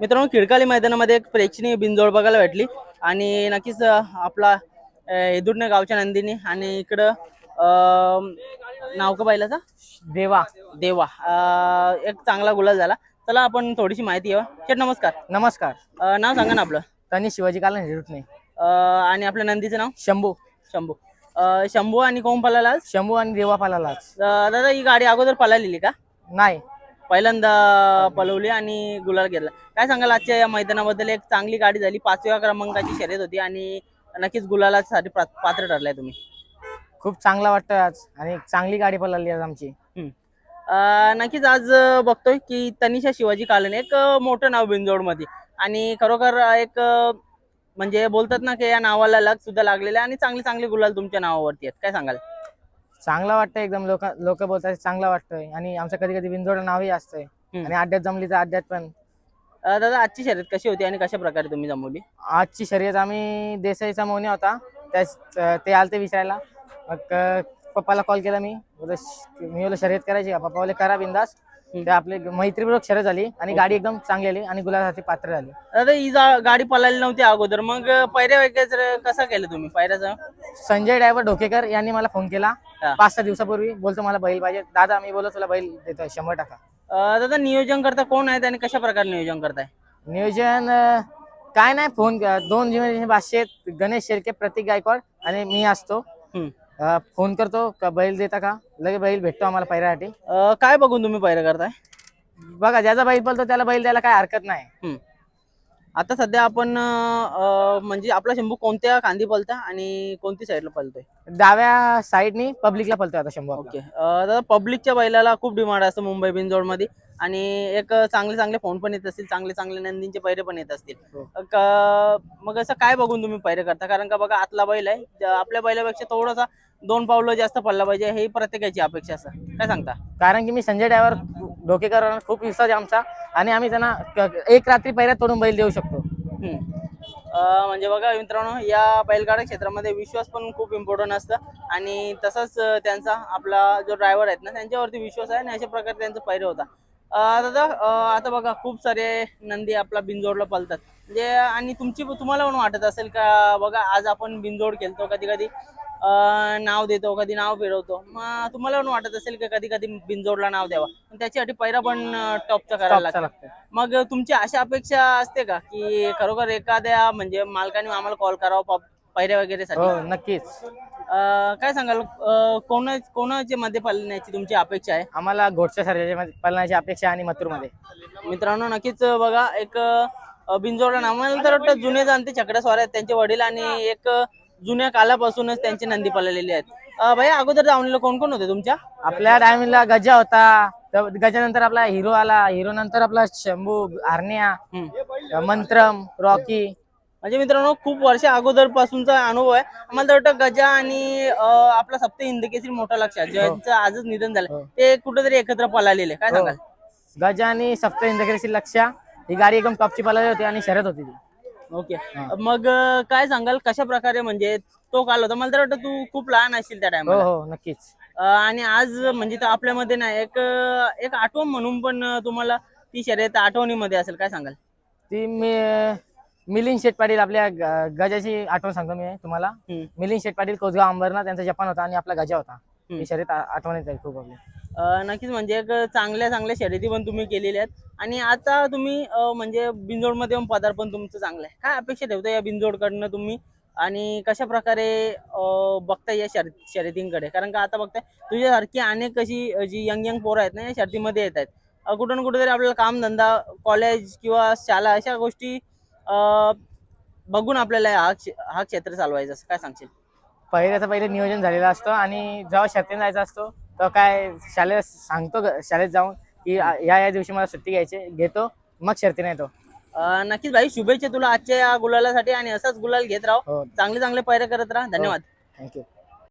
मित्रांनो खिडकाली मैदानामध्ये एक प्रेक्षणीय बिनजोड बघायला भेटली. आणि नक्कीच आपला हेदुडणे गावच्या नंदिनी आणि इकडं नाव का देवा. देवा. अं, एक चांगला गुलाल झाला. चला आपण थोडीशी माहिती घेऊ शेठ नमस्कार. नमस्कार. अं, नाव सांगा ना आपलं. त्यांनी शिवाजी काला हिरत नाही. अं, आणि आपल्या नंदीचं नाव? शंभू. शंभू. अं, शंभू आणि कोण पळाला आज? शंभू आणि देवा पालालाच अं, दादा ही गाडी अगोदर पळालेली का? नाही. पहिल्यांदा पलवली आणि गुलाल घेतला. काय सांगाल आजच्या या मैदानाबद्दल एक चांगली गाडी झाली पाचव्या क्रमांकाची शर्यत होती आणि नक्कीच गुलालासाठी पा- पात्र ठरलाय तुम्ही. खूप चांगला वाटतोय आज आणि एक चांगली गाडी पळाली आज आमची. अं, नक्कीच आज अं, बघतोय की तनिषा शिवाजी कालन एक अं, मोठं नाव बिनजोडमध्ये आणि खरोखर अं, एक अं, म्हणजे बोलतात ना की या नावाला लग सुद्धा लागलेलं आहे आणि चांगली चांगली गुलाल तुमच्या नावावरती आहेत. काय सांगाल? चांगला वाटतंय एकदम. लोक लोक बोलतात चांगला वाटतोय. आणि आमचं कधी कधी बिंजोड नावही असतंय. आणि अड्ड्यात जमली तर अड्ड्यात पण. अं, दादा आजची शर्यत कशी होती आणि कशा प्रकारे तुम्ही जमवली? आजची शर्यत आम्ही देसाईचा मोने होता. त्याच ते आलते विचारायला. मग अं, पप्पाला कॉल केला मी. बोललो, श- मी बोललो शर्यत करायची का पप्पा बोले करा बिंदास. हम्म. ते आपले मैत्रीपूर्वक शर्यत झाली आणि गाडी एकदम चांगली आली आणि गुलासाठी पात्र झाली. दादा ही जा- गाडी पळाली नव्हती अगोदर. मग पायऱ्या वगैरे कसं केलं तुम्ही? पायऱ्याचं संजय ड्रायव्हर ढोकेकर यांनी मला फोन केला. पाच सहा दिवसापूर्वी बोलतो मला बैल पाहिजे. दादा मी बोलतो तुला बैल देतोय शंभर टक्का अं, दादा नियोजन करता कोण आहेत आणि कशा प्रकारे नियोजन करताय? नियोजन अं, काय नाही फोन दोन भाषे आहेत. गणेश शेळके प्रतीक गायकवाड आणि मी असतो. हम्म. अं, फोन करतो का बैल देता का? लगे बैल भेटतो आम्हाला पैऱ्यासाठी अं, काय बघून तुम्ही पायऱ्या करताय? बघा ज्याचा बैल पळतो त्याला बैल द्यायला काय हरकत नाही. हम्म. आता सध्या आपण अं, म्हणजे आपला शंभू कोणत्या खांदी पलता आणि कोणती साईडला पलतोय डाव्या साईडनी पब्लिकला पळतोय आता शंभर ओके. अं, दादा पब्लिकच्या बैलाला खूप डिमांड असतं मुंबई बिनजोडमध्ये आणि एक चांगले चांगले फोन पण येत असतील चांगले चांगले नंदींचे पैरे पण येत असतील. हो. क- मग असं काय बघून तुम्ही पैरे करता? कारण का बघा आतला बैल आहे. आपल्या बैलापेक्षा थोडासा दोन पावलं जास्त पडला पाहिजे. हे प्रत्येकाची अपेक्षा असं. काय सांगता? कारण की मी संजय ड्रायव्हर ढोकेकर खूप विश्वास आहे आमचा. आणि आम्ही त्यांना एक रात्री पहिल्या तोडून बैल देऊ शकतो. हम्म. म्हणजे बघा मित्रांनो या बैलगाडा क्षेत्रामध्ये विश्वास पण खूप इम्पॉर्टंट असतं. आणि तसंच त्यांचा आपला जो ड्रायव्हर आहेत ना त्यांच्यावरती विश्वास आहे आणि अशा प्रकारे त्यांचं पैर होता. दादा आता बघा खूप सारे नंदी आपला बिनजोडला पलतात म्हणजे आणि तुमची तुम्हाला पण वाटत असेल का बघा आज आपण बिनजोड खेळतो कधी कधी नाव देतो कधी नाव फिरवतो. मग तुम्हाला पण वाटत असेल का कधी कधी बिनजोडला नाव द्यावा. पण त्याच्यासाठी पैरा पण टॉपचा करायला लागतो. मग तुमची अशा अपेक्षा असते का की खरोखर एखाद्या म्हणजे मालकाने आम्हाला कॉल करावा पायऱ्या वगैरे हो नक्कीच. काय सांगाल? कोण कोणाच्या मध्ये पालण्याची तुमची अपेक्षा आहे? आम्हाला घोटच्या सर्जामध्ये पळण्याची अपेक्षा आहे आणि मथुरमध्ये. मित्रांनो नक्कीच बघा एक अं, बिनजोडला नाव मला तर वाटतं जुने जाणते छकड्या स्वार आहेत त्यांचे वडील आणि एक जुन्या कालापासूनच त्यांचे नंदी पळलेले आहेत. अं, भैया अगोदर जाऊन कोण कोण होते तुमच्या? आपल्या टायमिंगला गजा होता. तर गजानंतर आपला हिरो आला. हिरो नंतर आपला शंभू हम्म. मंत्रम रॉकी. म्हणजे मित्रांनो खूप वर्ष अगोदर पासूनचा अनुभव आहे. आम्हाला तर वाटतं गजा आणि आपला सप्त हिंदकेसरी मोठा लक्षात. ज्यांचं आजच निधन झालं. हो. ते कुठेतरी एकत्र पळालेले काय सांगाल? गजा आणि सप्त इंदगिरीची लक्ष्या ही गाडी एकदम टॉपची पळाली होती आणि शर्यत होती ती. ओके. मग अं, काय सांगाल कशा प्रकारे म्हणजे तो काल होता? मला तर वाटतं तू खूप लहान असशील त्या हो टायमाला हो नक्कीच. आणि आज म्हणजे तो आपल्यामध्ये नाही एक अं, एक आठवण म्हणून पण अं, तुम्हाला ती शर्यत आठवणीमध्ये असेल. काय सांगाल? ती मी मिलिंद शेठ पाटील आपल्या ग- गजाची आठवण सांगतो मी तुम्हाला. हम्म. मिलिंद शेठ पाटील कोसगाव अंबरनाथ त्यांचा जपान होता आणि आपला गजा होता. ही शर्यत आठवणीत आहे खूप आपली नक्कीच म्हणजे एक चांगल्या चांगल्या शर्यती पण तुम्ही केलेल्या आहेत. आणि आता तुम्ही अं, म्हणजे बिनजोडमध्ये येऊन पदार्पण तुमचं चांगलं आहे. काय अपेक्षा ठेवता या बिनजोडकडनं तुम्ही? आणि कशा प्रकारे अं, बघताय या शर्य शर्यतींकडे? कारण का आता बघताय तुझ्यासारखी अनेक अशी अं, जी यंग यंग पोरं आहेत ना या शर्यतीमध्ये येत आहेत. अं, कुठं ना कुठेतरी आपल्याला कामधंदा कॉलेज किंवा शाळा अशा गोष्टी अं, बघून आपल्याला हा क्षे- हा क्षेत्र चालवायचा असं काय सांगशील? पहिल्याचं पहिले नियोजन झालेलं असतं आणि जेव्हा शर्तीने जायचा असतो तेव्हा काय शाळेत सांगतो शाळेत जाऊन की या या दिवशी मला सुट्टी घ्यायची घेतो मग शर्तीने येतो. नक्कीच भाई शुभेच्छा तुला आजच्या या गुलालासाठी आणि असाच गुलाल घेत राहा. हो. चांगले चांगले पैरे करत राहा. धन्यवाद. थँक्यू